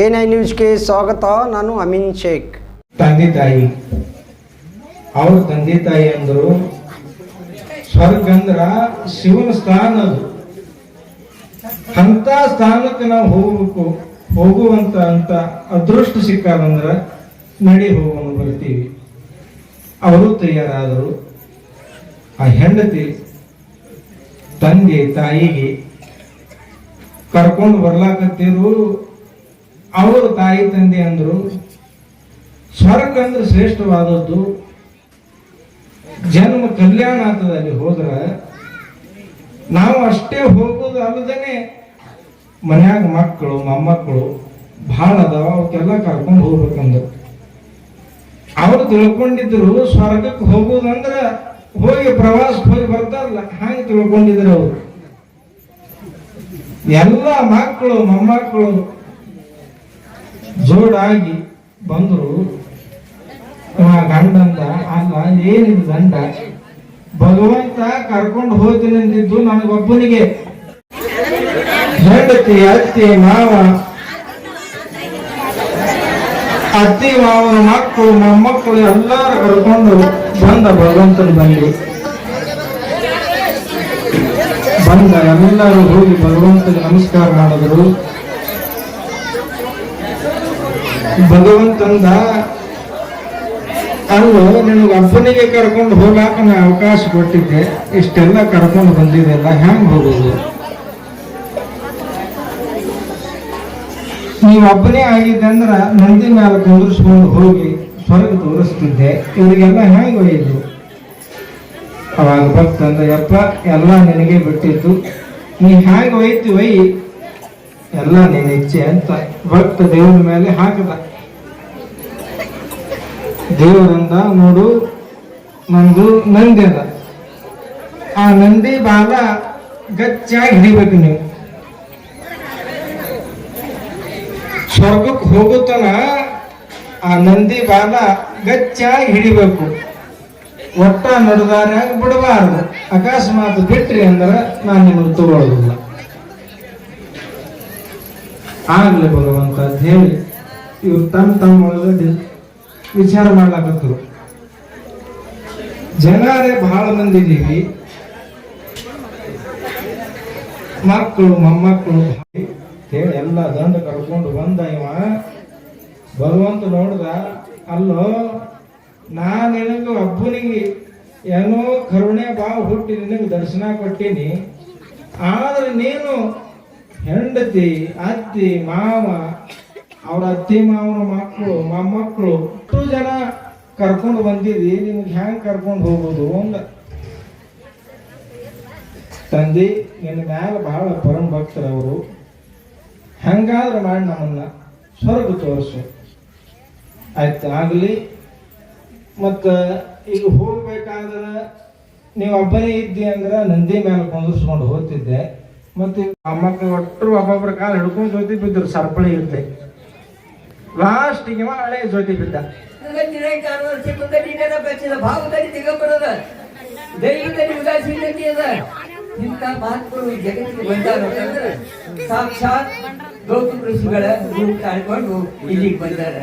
N nine ನ್ಯೂಸ್ಗೆ ಸ್ವಾಗತ, ನಾನು ಅಮೀನ್ ಶೇಖ್. ತಂದೆ ತಾಯಿ, ಅವ್ರ ತಂದೆ ತಾಯಿ ಅಂದ್ರು ಸ್ವರ್ಗ ಅಂದ್ರ ಶಿವನ ಸ್ಥಾನ ಅದು. ಅಂತ ಸ್ಥಾನಕ್ಕೆ ನಾವು ಹೋಗ್ಬೇಕು, ಹೋಗುವಂತ ಅಂತ ಅದೃಷ್ಟ ಸಿಕ್ಕಾದಂದ್ರ ನಡಿ ಹೋಗೋಣ ಬರ್ತೀವಿ. ಅವರು ತಯಾರಾದರು. ಆ ಹೆಂಡತಿ ತಂದೆ ತಾಯಿಗೆ ಕರ್ಕೊಂಡು ಬರ್ಲಾಕತ್ತಿರು ಅವರು ತಾಯಿ ತಂದೆ ಅಂದರು ಸ್ವರ್ಗ ಅಂದ್ರೆ ಶ್ರೇಷ್ಠವಾದದ್ದು. ಜನ್ಮ ಕಲ್ಯಾಣ ಆಗ್ತದೆ ಅಲ್ಲಿ ಹೋದ್ರ, ನಾವು ಅಷ್ಟೇ ಹೋಗೋದು ಅಲ್ಲದೇನೆ ಮನ್ಯಾಗ ಮಕ್ಕಳು, ಮೊಮ್ಮಕ್ಕಳು ಭಾಳ ಅದಾವ ಅವಕ್ಕೆಲ್ಲ ಕರ್ಕೊಂಡು ಹೋಗ್ಬೇಕಂದ್ರು. ಅವ್ರು ತಿಳ್ಕೊಂಡಿದ್ರು ಸ್ವರ್ಗಕ್ಕೆ ಹೋಗೋದಂದ್ರ ಹೋಗಿ ಪ್ರವಾಸಕ್ಕೆ ಹೋಗಿ ಬರ್ತಾರಲ್ಲ, ಹಾಗೆ ತಿಳ್ಕೊಂಡಿದ್ರು ಅವರು. ಎಲ್ಲ ಮಕ್ಕಳು, ಮೊಮ್ಮಕ್ಕಳು ಜೋಡಾಗಿ ಬಂದ್ರು. ಗಂಡಂದ ಅಲ್ಲ ಏನಿದು ಗಂಡ? ಭಗವಂತ ಕರ್ಕೊಂಡು ಹೋಗ್ತೀನಿ ಅಂದಿದ್ದು ನನಗೊಬ್ಬನಿಗೆ. ಹೆಂಡತಿ ಅತ್ತಿ, ಮಾವ, ಅತ್ತಿ ಮಾವನ ಮಕ್ಕಳು, ಮೊಮ್ಮಕ್ಕಳು ಎಲ್ಲಾರು ಕರ್ಕೊಂಡು ಬಂದ ಭಗವಂತನ ಬಂದು ಬಂದ ಎಲ್ಲರೂ ಹೋಗಿ ಭಗವಂತನಿಗೆ ನಮಸ್ಕಾರ ಮಾಡಿದ್ರು. ಭಗವಂತಂದ ಅಲ್ಲು ನಿನಗೆ ಅಪ್ಪನಿಗೆ ಕರ್ಕೊಂಡು ಹೋಗಾಕ ನಾ ಅವಕಾಶ ಕೊಟ್ಟಿದ್ದೆ. ಇಷ್ಟೆಲ್ಲ ಕರ್ಕೊಂಡು ಬಂದಿದೆಲ್ಲ ಹೆಂಗ್ ಹೋಗೋದು? ನೀವು ಒಬ್ಬನೇ ಆಗಿದ್ದೆ ನಂದಿ ಮೇಲೆ ಕುಂದಿರ್ಸ್ಕೊಂಡು ಹೋಗಿ ಸ್ವರ್ಗ ತೋರಿಸ್ತಿದ್ದೆ. ಇವರಿಗೆಲ್ಲ ಹೆಂಗೆ ಒಯ್ದು? ಅವಾಗ ಭಕ್ತ ಅಂದ ಯಪ್ಪ, ಎಲ್ಲ ನಿನಗೆ ಬಿಟ್ಟಿತ್ತು. ನೀ ಹ್ಯಾಂಗ ಒಯ್ತಿ ಒಯ್ಯಿ? ಎಲ್ಲ ನಿನ್ನ ಇಚ್ಛೆ ಅಂತ. ಭಕ್ತ ದೇವರ ಮೇಲೆ ಹಾಕದ. ದೇವರಂದ ನೋಡು, ನಂದು ನಂದಿ ಅದ. ಆ ನಂದಿ ಬಾಲ ಗಚ್ಚಾಗಿ ಹಿಡಿಬೇಕು ನೀವು. ಸ್ವರ್ಗಕ್ಕೆ ಹೋಗುತ್ತನ ಆ ನಂದಿ ಬಾಲ ಗಚ್ಚಾಗಿ ಹಿಡಿಬೇಕು. ಒಟ್ಟ ನಡೆದಾರ ಬಿಡಬಾರ್ದು. ಅಕಸ್ಮಾತ್ ಬಿಟ್ರಿ ಅಂದ್ರೆ ನಾನು ನಿಮ್ಮನ್ನು ತಗೊಳ್ಳೋದಿಲ್ಲ. ಆಗ್ಲಿ ಭಗವಂತ ಹೇಳಿ ಇವ್ರು ತಮ್ಮ ತಮ್ಮ ಒಳಗಡೆ ವಿಚಾರ ಮಾಡ್ಲಾಕತ್ತರು ಜನರೇ ಬಹಳ ಮಂದಿ ಇದೀವಿ. ಮಕ್ಕಳು, ಮೊಮ್ಮಕ್ಕಳು ಹೇಳಿ ಎಲ್ಲ ದಂಡ ಕರ್ಕೊಂಡು ಬಂದ ಇವ. ಭಗವಂತ ನೋಡ್ದ, ಅಲ್ಲೋ ನಾ ನಿನಗೆ ಒಬ್ಬನಿಗೆ ಏನೋ ಕರುಣೆ ಭಾವ ಹುಟ್ಟಿ ನಿನಗೆ ದರ್ಶನ ಕೊಟ್ಟೀನಿ. ಆದ್ರೆ ನೀನು ಹೆಂಡತಿ, ಅತ್ತಿ, ಮಾವ, ಅವ್ರ ಅತ್ತಿ, ಮಾವನ ಮಕ್ಕಳು, ಮೊಮ್ಮಕ್ಕಳು ಎಷ್ಟು ಜನ ಕರ್ಕೊಂಡು ಬಂದಿರಿ, ನಿಮ್ಗೆ ಹೆಂಗೆ ಕರ್ಕೊಂಡು ಹೋಗೋದು ಒಂದ. ತಂದೆ ನಿನ್ನ ಮ್ಯಾಲ ಬಹಳ ಪರಮ ಭಕ್ತರವರು ಹೆಂಗಾದ್ರೆ ಮಾಡಿ ನಮ್ಮನ್ನ ಸ್ವರ್ಗ ತೋರಿಸು. ಆಯ್ತು, ಆಗಲಿ. ಮತ್ತು ಈಗ ಹೋಗ್ಬೇಕಾದ್ರೆ ನೀವು ಒಬ್ಬನೇ ಇದ್ದಿ ಅಂದ್ರೆ ನಂದಿ ಮೇಲೆ ಕುಂದಿಸ್ಕೊಂಡು ಹೋಗ್ತಿದ್ದೆ. ಮತ್ತೆ ಮಕ್ಕಳು ಒಟ್ಟರು ಒಬ್ಬೊಬ್ಬರ ಕಾಲ ಹಿಡ್ಕೊಂಡು ಜೊತೆ ಬಿದ್ದರು ಸರಪಳಿ ಇರುತ್ತೆ ಲಾಸ್ಟಿಗೆ ಹಳೆ ಜೊತೆ ಬಿದ್ದ. ಇಂಥ ಮಾತುಗಳು ಜಗತ್ತಿಗೆ ಬಂದಾರ ಸಾಕ್ಷಾತ್ ಗೌತಮ ಋಷಿಗಳ ರೂಪ ತಾಳ್ಕೊಂಡು ಇಲ್ಲಿಗೆ ಬಂದಾರ.